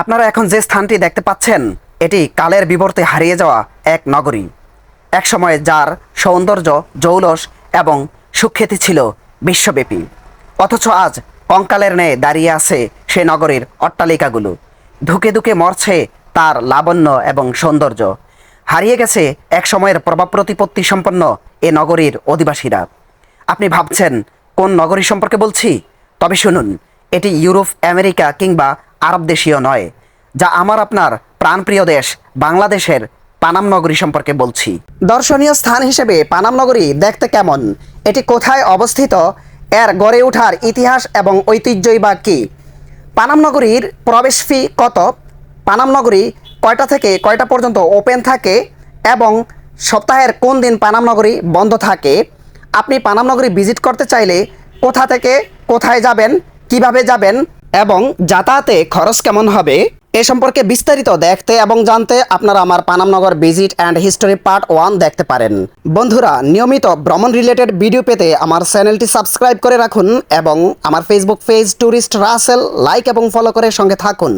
আপনারা এখন যে স্থানটি দেখতে পাচ্ছেন, এটি কালের বিবর্তে হারিয়ে যাওয়া এক নগরী। একসময় যার সৌন্দর্য, জৌলস এবং সুখ্যাতি ছিল বিশ্বব্যাপী। অথচ আজ কঙ্কালের ন্যায় দাঁড়িয়ে আছে সে নগরীর অট্টালিকাগুলো। ধুকে ধুকে মরছে তার লাবণ্য এবং সৌন্দর্য। হারিয়ে গেছে এক সময়ের প্রভাব প্রতিপত্তি সম্পন্ন এ নগরীর অধিবাসীরা। আপনি ভাবছেন, কোন নগরী সম্পর্কে বলছি? তবে শুনুন, এটি ইউরোপ, আমেরিকা কিংবা আরব দেশীয় নয়, যা আমার আপনার প্রাণপ্রিয় দেশ বাংলাদেশের পানাম নগরী সম্পর্কে বলছি। দর্শনীয় স্থান হিসেবে পানাম নগরী দেখতে কেমন? এটি কোথায় অবস্থিত? এর গড়ে ওঠার ইতিহাস এবং ঐতিহ্যই বা কী? পানাম নগরীর প্রবেশ ফি কত? পানাম নগরী কয়টা থেকে কয়টা পর্যন্ত ওপেন থাকে? এবং সপ্তাহের কোন দিন পানাম নগরী বন্ধ থাকে? আপনি পানাম নগরী ভিজিট করতে চাইলে কোথা থেকে কোথায় যাবেন? কীভাবে যাবেন? এবং যাতায়াতে খরচ কেমন হবে এ সম্পর্কে বিস্তারিত দেখতে এবং জানতে আপনারা আমার Panamnagar visit and history part one দেখতে পারেন। বন্ধুরা, নিয়মিত ভ্রমণ রিলেটেড ভিডিও পেতে আমার চ্যানেলটি সাবস্ক্রাইব করে রাখুন এবং আমার Facebook page tourist Rasel like এবং ফলো করে সঙ্গে থাকুন।